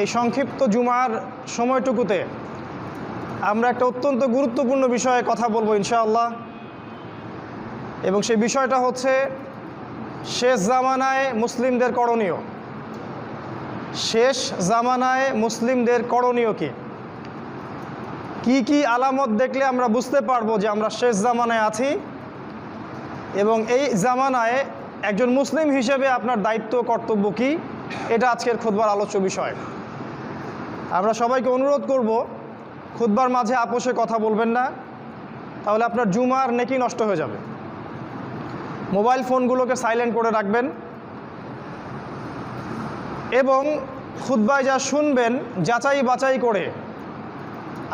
এই সংক্ষিপ্ত জুমার সময়টুকুতে আমরা একটা অত্যন্ত গুরুত্বপূর্ণ বিষয়ে কথা বলব ইনশাআল্লাহ। এবং সেই বিষয়টা হচ্ছে শেষ জামানায় মুসলিমদের করণীয়। শেষ জামানায় মুসলিমদের করণীয় কি? কি কি আলামত দেখলে আমরা বুঝতে পারব যে আমরা শেষ জামানায় আছি? এবং এই জামানায় একজন মুসলিম হিসেবে আপনার দায়িত্ব, কর্তব্য কি? এটা আজকের খুদবার আলোচ্য বিষয়। আমরা সবাইকে অনুরোধ করব খুদবার মাঝে আপোষে কথা বলবেন না, তাহলে আপনার জুমার নেকি নষ্ট হয়ে যাবে। মোবাইল ফোনগুলোকে সাইলেন্ট করে রাখবেন এবং খুদ্বায় যা শুনবেন, যাচাই বাছাই করে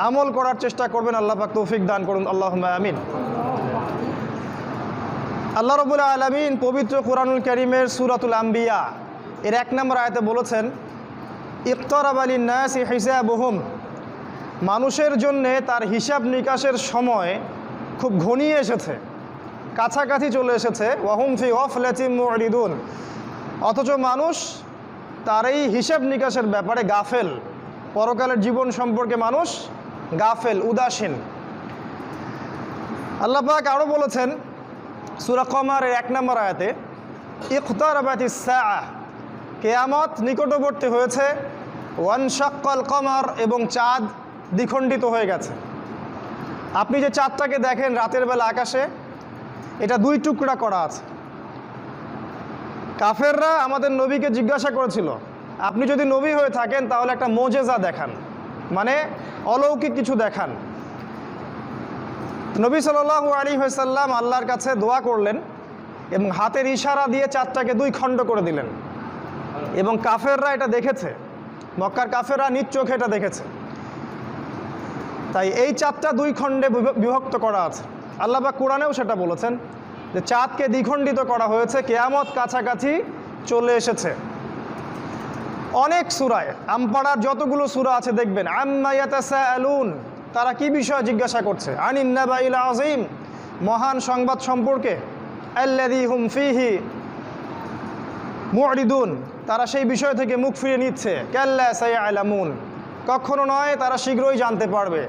আমল করার চেষ্টা করবেন। আল্লাহ পাক তৌফিক দান করুন। আল্লাহ আমিন। আল্লাহ রবুল্লা আলমিন পবিত্র কোরআনুল করিমের সুরাতুল আম্বিয়া, এর এক নম্বর আয়তে বলেছেন ইফতরাব আলী নাস হিসাবহুম। মানুষের জন্যে তার হিসাব নিকাশের সময় খুব ঘনিয়ে এসেছে। কাছাকাছি চলে এসেছে। ওয়াহুম ফি অফ লেচিম মুরিদুন। অথচ মানুষ তার এই হিসাব নিকাশের ব্যাপারে গাফেল। পরকালের জীবন সম্পর্কে মানুষ গাফেল, উদাসীন। আল্লাহ পাক আরও বলেছেন সুরা কমারের এক নম্বর আয়াতে ইখতার কেয়ামত নিকটবর্তী হয়েছে। ওয়ান শাক্কল কমার এবং চাঁদ দ্বিখণ্ডিত হয়ে গেছে। আপনি যে চাঁদটাকে দেখেন রাতের বেলা আকাশে, এটা দুই টুকরা করা আছে। কাফেররা আমাদের নবীকে জিজ্ঞাসা করেছিল, আপনি যদি নবী হয়ে থাকেন, তাহলে একটা মোজেজা দেখান। মানে অলৌকিক কিছু দেখান। নবী সাল্লাহ আলী সাল্লাম আল্লাহর কাছে দোয়া করলেন এবং হাতের ইশারা দিয়ে চাঁদটাকে দুই খণ্ড করে দিলেন। এবং কাফেররা এটা দেখেছে। মক্কার কাফেরা নিজ চোখে এটা দেখেছে। তাই এই চাঁদটা দুই খণ্ডে বিভ- বিভক্ত করা আছে। আল্লাহ বা কোরআনেও সেটা বলেছেন যে চাঁদকে দ্বিখণ্ডিত করা হয়েছে, কেয়ামত কাছাকাছি চলে এসেছে। অনেক সুরায়, আমপাড়ার যতগুলো সুরা আছে দেখবেন আলুন তারা কি বিষয়ে জিজ্ঞাসা করছে? আনিন্নাবাইল আজিম মহান সংবাদ সম্পর্কে আল্লাদি হুম ফিহি মুরিদুন তারা সেই বিষয় থেকে মুখ ফিরে নিচ্ছে। ক্যাল্লা সাই আলামুন কখনো নয় তারা শীঘ্রই জানতে পারবে।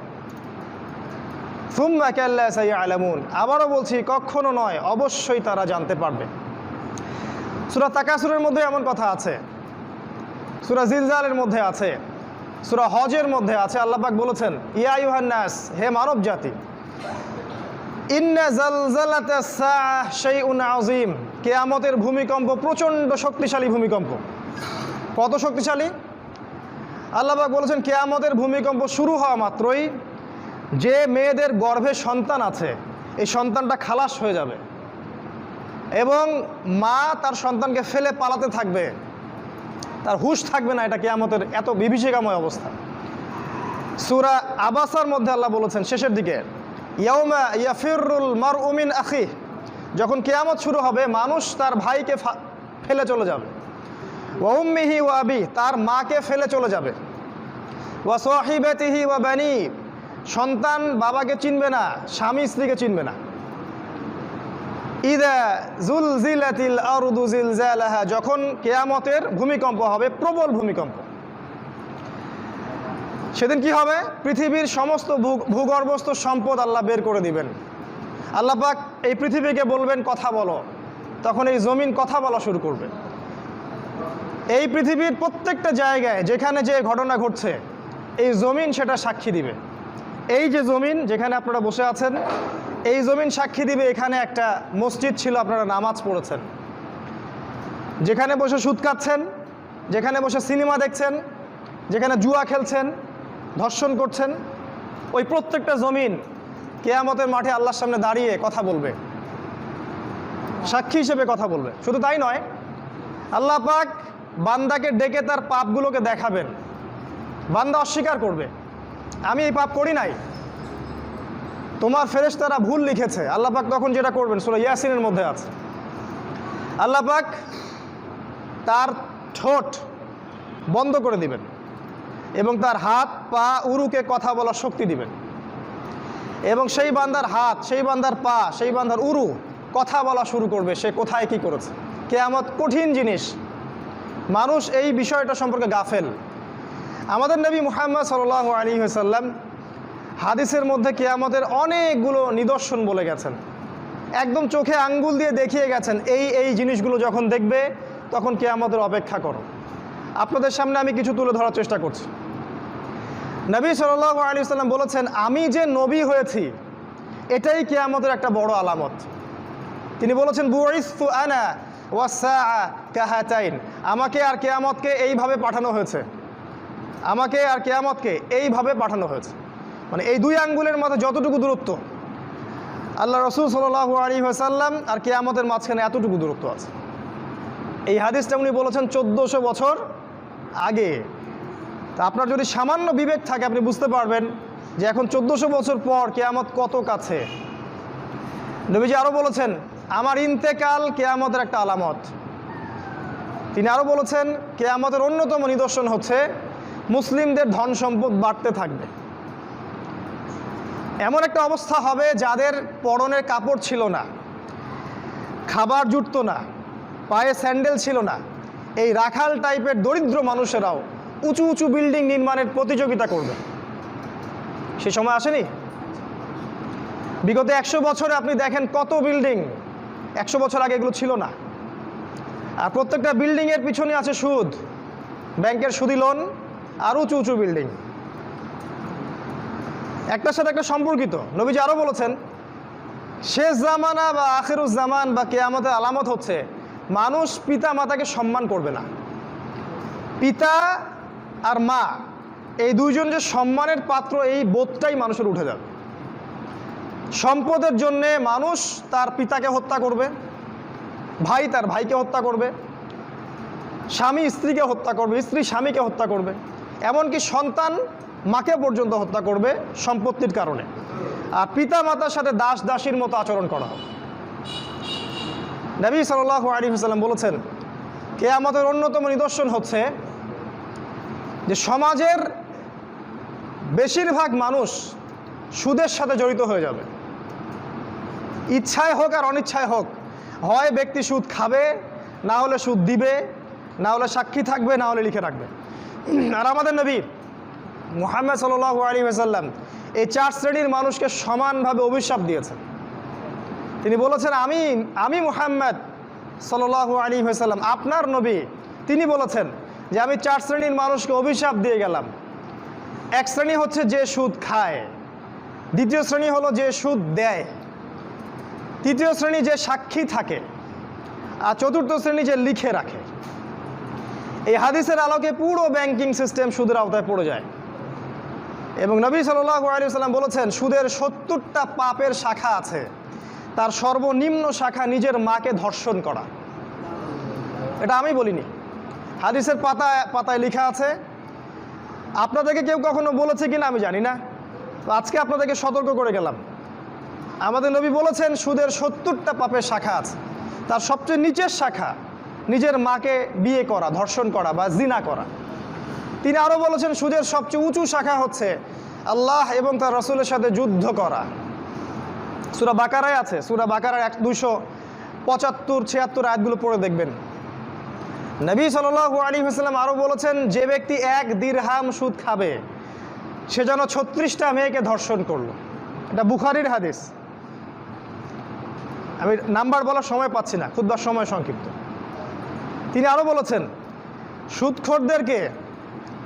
সুম্মা ক্যাল্লা সাই আলামুন আবারও বলছি, কখনো নয়, অবশ্যই তারা জানতে পারবে। সুরা তাকাসুরের মধ্যে এমন কথা আছে। সুরা জিলজালের মধ্যে আছে। সুরা হজের মধ্যে আছে। আল্লাপাক বলেছেন, ইয়া ইউহান্নাস হে মানব জাতি, ইন্না জালজালাতা সাআহ শাইউন আযীম। কিয়ামতের ভূমিকম্প, প্রচণ্ড শক্তিশালী ভূমিকম্প। কত শক্তিশালী? আল্লাহবাক বলেছেন, কেয়ামতের ভূমিকম্প শুরু হওয়া মাত্রই যে মেয়েদের গর্ভে সন্তান আছে, এই সন্তানটা খালাস হয়ে যাবে এবং মা তার সন্তানকে ফেলে পালাতে থাকবে। তার হুশ থাকবে না, এটা কেয়ামতের এত বিভীষিকাময় অবস্থা। সুরা আবাসার মধ্যে আল্লাহ বলেছেন, শেষের দিকে, ইয়াউমা ইয়াফিরুল মার উমিন আখি যখন কেয়ামত শুরু হবে, মানুষ তার ভাইকে ফেলে চলে যাবে। ওয়াউম্মিহি ওয়া আবি, তার মাকে ফেলে চলে যাবে। ওয়া সাহিবাতিহি ওয়া বানি, সন্তান বাবাকে চিনবে না, স্বামী স্ত্রীকে চিনবে না। ইদা জুলজিলাতিল আরদু জিলজালাহা, যখন কেয়ামতের ভূমিকম্প হবে, প্রবল ভূমিকম্প। সেদিন কি হবে? পৃথিবীর সমস্ত ভূগর্ভস্থ সম্পদ আল্লাহ বের করে দিবেন। আল্লাহ পাক এই পৃথিবীকে বলবেন, কথা বলো। তখন এই জমিন কথা বলা শুরু করবে। এই পৃথিবীর প্রত্যেকটা জায়গায় যেখানে যে ঘটনা ঘটছে, এই জমিন সেটা সাক্ষী দিবে। এই যে জমিন যেখানে আপনারা বসে আছেন, এই জমিন সাক্ষী দিবে এখানে একটা মসজিদ ছিল, আপনারা নামাজ পড়েছেন। যেখানে বসে সুদ খাচ্ছেন, যেখানে বসে সিনেমা দেখছেন, যেখানে জুয়া খেলছেন, ধর্ষণ করছেন, ওই প্রত্যেকটা জমিন কেয়ামতের মাঠে আল্লাহর সামনে দাঁড়িয়ে কথা বলবে। সাক্ষী হিসেবে কথা বলবে। শুধু তাই নয়, আল্লাহ পাক বান্দাকে ডেকে তার পাপগুলোকে দেখাবেন। বান্দা অস্বীকার করবে। আমি এই পাপ করি নাই। তোমার ফেরেশতারা ভুল লিখেছে। আল্লাহ পাক তখন যেটা করবেন, সুরা ইয়াসিনের মধ্যে আছে। আল্লাহ পাক তার ঠোঁট বন্ধ করে দিবেন এবং তার হাত, পা, উরুকে কথা বলার শক্তি দিবেন। এবং সেই বান্দার হাত, সেই বান্দার পা, সেই বান্দার উরু কথা বলা শুরু করবে, সে কোথায় কি করেছে। কেয়ামত কঠিন জিনিস। মানুষ এই বিষয়টা সম্পর্কে গাফেল। আমাদের নবী মুহাম্মদ সাল আলী সাল্লাম হাদিসের মধ্যে কেয়ামতের অনেকগুলো নিদর্শন বলে গেছেন। একদম চোখে আঙ্গুল দিয়ে দেখিয়ে গেছেন, এই এই জিনিসগুলো যখন দেখবে, তখন কেয়ামতের অপেক্ষা করো। আপনাদের সামনে আমি কিছু তুলে ধরার চেষ্টা করছি। নবী সাল আলী সাল্লাম বলেছেন, আমি যে নবী হয়েছি, এটাই কেয়ামতের একটা বড় আলামত। তিনি বলেছেন বুয়াইস্তু আনা আমাকে আর কেয়ামতকে এইভাবে পাঠানো হয়েছে। আমাকে আর কেয়ামতকে এইভাবে পাঠানো হয়েছে। মানে এই দুই আঙ্গুলের মধ্যে যতটুকু দূরত্ব, আল্লাহ রসুল সাল্লাহ আলী সাল্লাম আর কেয়ামতের মাঝখানে এতটুকু দূরত্ব আছে। এই হাদিসটা উনি বলেছেন, চোদ্দোশো বছর আগে তা আপনার যদি সামান্য বিবেক থাকে, আপনি বুঝতে পারবেন যে এখন চোদ্দোশো বছর পর কেয়ামত কত কাছে। নবীজি আরও বলেছেন, আমার ইন্তেকাল কেয়ামতের একটা আলামত। তিনি আরও বলেছেন, কেয়ামতের অন্যতম নিদর্শন হচ্ছে মুসলিমদের ধন সম্পদ বাড়তে থাকবে। এমন একটা অবস্থা হবে যাদের পরনের কাপড় ছিল না, খাবার জুটতো না, পায়ে স্যান্ডেল ছিল না। এই রাখাল টাইপের দরিদ্র মানুষেরাও উঁচু উঁচু বিল্ডিং নির্মাণের প্রতিযোগিতা করবে। সে সময় আসেনি? বিগত একশো বছরে আপনি দেখেন কত বিল্ডিং। একশো বছর আগে এগুলো ছিল না। আর প্রত্যেকটা বিল্ডিংয়ের পিছনে আছে সুদ। ব্যাংকের সুদি লোন আর উঁচু উঁচু বিল্ডিং। একটার সাথে একটা সম্পর্কিত। নবীজি আরও বলেছেন, শেষ জামানা বা আখেরুজ জামান বা কেয়ামতের আলামত হচ্ছে, মানুষ পিতা মাতাকে সম্মান করবে না। পিতা আর মা, এই দুইজন যে সম্মানের পাত্র, এই বোধটাই মানুষের উঠে যাবে। সম্পদের জন্যে মানুষ তার পিতাকে হত্যা করবে, ভাই তার ভাইকে হত্যা করবে, স্বামী স্ত্রীকে হত্যা করবে, স্ত্রী স্বামীকে হত্যা করবে, এমনকি সন্তান মাকে পর্যন্ত হত্যা করবে সম্পত্তির কারণে। আর পিতা মাতার সাথে দাস দাসীর মতো আচরণ করা হবে। নবী সাল্লাহ আলী হাসাল্লাম বলেছেন কে আমাদের অন্যতম নিদর্শন হচ্ছে যে সমাজের বেশিরভাগ মানুষ সুদের সাথে জড়িত হয়ে যাবে। ইচ্ছায় হোক আর অনিচ্ছায় হোক, হয় ব্যক্তি সুদ খাবে, না হলে সুদ দিবে, না হলে সাক্ষী থাকবে, না হলে লিখে রাখবে। আর আমাদের নবী মুহাম্মদ সাল আলী সাল্লাম এই চার শ্রেণির মানুষকে সমানভাবে অভিশাপ দিয়েছেন। তিনি বলেছেন, আমি আমি মুহাম্মদ সাল আলী সাল্লাম আপনার নবী। তিনি বলেছেন যে আমি চার শ্রেণির মানুষকে অভিশাপ দিয়ে গেলাম। এক শ্রেণি হচ্ছে যে সুদ খায়, দ্বিতীয় শ্রেণি হলো যে সুদ দেয়, তৃতীয় শ্রেণি যে সাক্ষী থাকে, আর চতুর্থ শ্রেণি যে লিখে রাখে। এই হাদিসের আলোকে পুরো ব্যাংকিং সিস্টেম সুদের আওতায় পড়ে যায়। এবং নবী সাল্লাম বলেছেন, সুদের সত্তরটা পাপের শাখা আছে, তার সর্বনিম্ন শাখা নিজের মাকে ধর্ষণ করা। এটা আমি বলিনি। হাদিসের পাতায় পাতায় লেখা আছে। আপনাদেরকে কেউ কখনো বলেছে কিনা আমি জানি না। তো আজকে আপনাদেরকে সতর্ক করে গেলাম। আমাদের নবী বলেছেন, সুদের সত্তরটা পাপের শাখা আছে। তার সবচেয়ে নিচের শাখা নিজের মাকে বিয়ে করা, ধর্ষণ করা বা জিনা করা। তিনি আরও বলেছেন, সুদের সবচেয়ে উঁচু শাখা হচ্ছে আল্লাহ এবং তার রসুলের সাথে যুদ্ধ করা। সুরা বাকারায় আছে। সুরা বাকারার এক দুশো পঁচাত্তর, ছিয়াত্তর আয়াতগুলো পড়ে দেখবেন। নবী সাল আলী হাসলাম আরও বলেছেন, যে ব্যক্তি এক দিরহাম সুদ খাবে, সে যেন ছত্রিশটা মেয়েকে ধর্ষণ করল। এটা বুখারির হাদিস। আমি নাম্বার বলার সময় পাচ্ছি না খুব সময় সংক্ষিপ্ত। তিনি আরও বলেছেন, সুদখোরদেরকে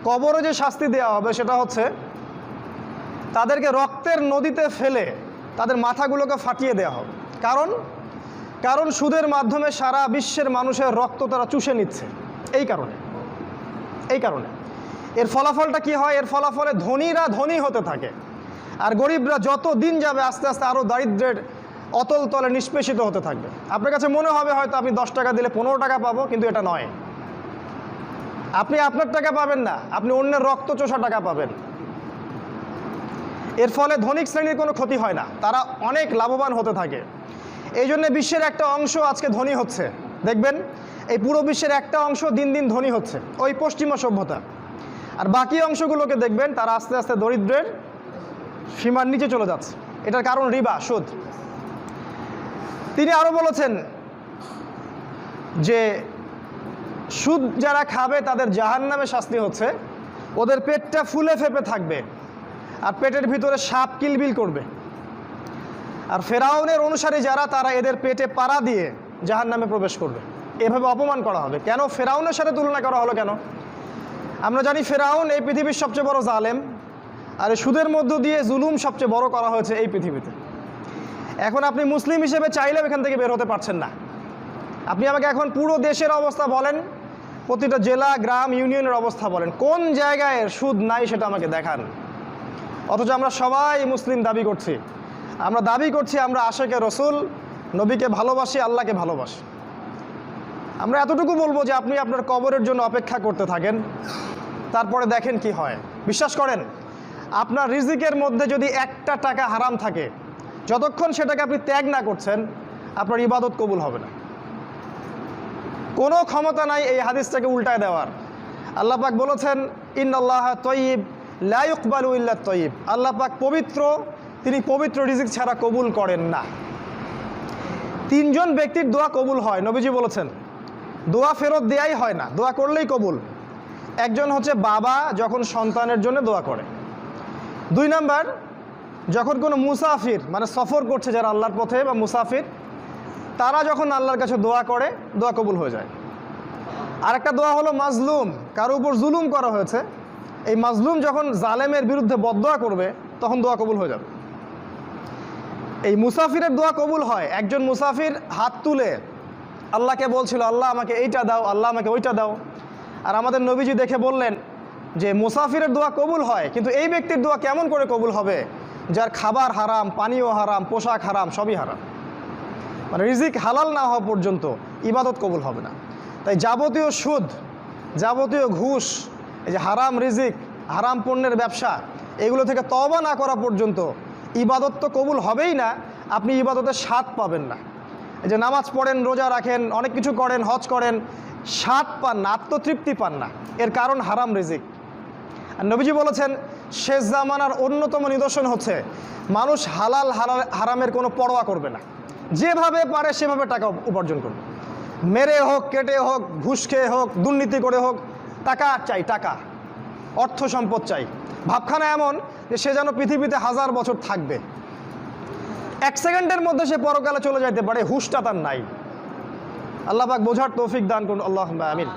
কবরে যে শাস্তি দেওয়া হবে, সেটা হচ্ছে তাদেরকে রক্তের নদীতে ফেলে তাদের মাথাগুলোকে ফাটিয়ে দেওয়া হবে। কারণ কারণ সুদের মাধ্যমে সারা বিশ্বের মানুষের রক্ত তারা চুষে নিচ্ছে। এই কারণে। এই কারণে। এর ফলাফলটা কি হয়? এর ফলাফলে ধনীরা ধনী হতে থাকে। আর গরিবরা যত দিন যাবে আস্তে আস্তে আরও দারিদ্রের অতল তলে নিষ্পেষিত হতে থাকবে। আপনার কাছে মনে হবে হয়তো আপনি দশ টাকা দিলে পনেরো টাকা পাবো, কিন্তু এটা নয়। আপনি আপনার টাকা পাবেন না। আপনি অন্যের রক্ত চোষা টাকা পাবেন। এর ফলে ধনিক শ্রেণির কোনো ক্ষতি হয় না। তারা অনেক লাভবান হতে থাকে। এই জন্য বিশ্বের একটা অংশ আজকে ধনী হচ্ছে। দেখবেন, এই পুরো বিশ্বের একটা অংশ দিন দিন ধনী হচ্ছে, ওই পশ্চিমা সভ্যতা। আর বাকি অংশগুলোকে দেখবেন, তারা আস্তে আস্তে দরিদ্রের সীমার নিচে চলে যাচ্ছে। এটার কারণ রিবা, সুদ। তিনি আরও বলেছেন যে, সুদ যারা খাবে, তাদের জাহান নামে শাস্তি হচ্ছে। ওদের পেটটা ফুলে ফেপে থাকবে। আর পেটের ভিতরে সাপ কিলবিল করবে। আর ফেরাউনের অনুসারী যারা, তারা এদের পেটে পাড়া দিয়ে জাহান নামে প্রবেশ করবে। এভাবে অপমান করা হবে। কেন? ফেরাউনের সাথে তুলনা করা হলো কেন? আমরা জানি ফেরাউন এই পৃথিবীর সবচেয়ে বড় জালেম, আর সুদের মধ্য দিয়ে জুলুম সবচেয়ে বড় করা হয়েছে এই পৃথিবীতে। এখন আপনি মুসলিম হিসেবে চাইলেও এখান থেকে বের হতে পারছেন না। আপনি আমাকে এখন পুরো দেশের অবস্থা বলেন, প্রতিটা জেলা, গ্রাম, ইউনিয়নের অবস্থা বলেন। কোন জায়গায় সুদ নাই সেটা আমাকে দেখান। অথচ আমরা সবাই মুসলিম দাবি করছি। আমরা দাবি করছি, আমরা আশেকে রসুল, নবীকে ভালোবাসি, আল্লাহকে ভালোবাসি। আমরা এতটুকু বলব যে আপনি আপনার কবরের জন্য অপেক্ষা করতে থাকেন, তারপরে দেখেন কি হয়। বিশ্বাস করেন, আপনার রিজিকের মধ্যে যদি একটা টাকা হারাম থাকে, যতক্ষণ সেটাকে আপনি ত্যাগ না করছেন, আপনার ইবাদত কবুল হবে না। কোনো ক্ষমতা নাই এই হাদিসটাকে উল্টায় দেওয়ার। আল্লাহ পাক বলেছেন ইন আল্লাহ তয়িব লাইকবালু ইল্লা তয়িব। আল্লাহ পাক পবিত্র তিনি পবিত্র রিজিক ছাড়া কবুল করেন না। তিনজন ব্যক্তির দোয়া কবুল হয়, নবীজি বলেছেন। দোয়া ফেরত দেয়াই হয় না, দোয়া করলেই কবুল। একজন হচ্ছে বাবা যখন সন্তানের জন্য দোয়া করে। দুই নাম্বার, যখন কোনো মুসাফির মানে সফর করছে যারা আল্লাহর পথে বা মুসাফির, তারা যখন আল্লাহর কাছে দোয়া করে, দোয়া কবুল হয়ে যায়। আরেকটা দোয়া হলো মাজলুম, কারও উপর জুলুম করা হয়েছে। এই মাজলুম যখন জালেমের বিরুদ্ধে বদদোয়া করবে, তখন দোয়া কবুল হয়ে যাবে। এই মুসাফিরের দোয়া কবুল হয়। একজন মুসাফির হাত তুলে আল্লাহকে বলছিল, আল্লাহ আমাকে এইটা দাও, আল্লাহ আমাকে ওইটা দাও। আর আমাদের নবীজি দেখে বললেন যে, মুসাফিরের দোয়া কবুল হয়, কিন্তু এই ব্যক্তির দোয়া কেমন করে কবুল হবে? যার খাবার হারাম, পানীয় হারাম, পোশাক হারাম, সবই হারাম। মানে রিজিক হালাল না হওয়া পর্যন্ত ইবাদত কবুল হবে না। তাই যাবতীয় সুদ, যাবতীয় ঘুষ, এই যে হারাম রিজিক, হারাম পণ্যের ব্যবসা, এগুলো থেকে তবা না করা পর্যন্ত ইবাদত তো কবুল হবেই না, আপনি ইবাদতের স্বাদ পাবেন না। যে নামাজ পড়েন, রোজা রাখেন, অনেক কিছু করেন, হজ করেন, স্বাদ পান না, আত্মতৃপ্তি পান না। এর কারণ হারাম রিজিক। আর নবীজি বলেছেন, শেষ জামানার অন্যতম নিদর্শন হচ্ছে, মানুষ হালাল হারা- হারামের কোনো পরোয়া করবে না। যেভাবে পারে সেভাবে টাকা উপার্জন করবে। মেরে হোক, কেটে হোক, ঘুষ খেয়ে হোক, দুর্নীতি করে হোক, টাকা চাই, টাকা। অর্থ সম্পদ চাই। ভাবখানা এমন যে সে যেন পৃথিবীতে হাজার বছর থাকবে। এক সেকেন্ডের মধ্যে সে পরকালে চলে যাইতে পারে, হুশটা তার নাই। আল্লাহ পাক বোঝার তৌফিক দান করুন আল্লাহ আমিন।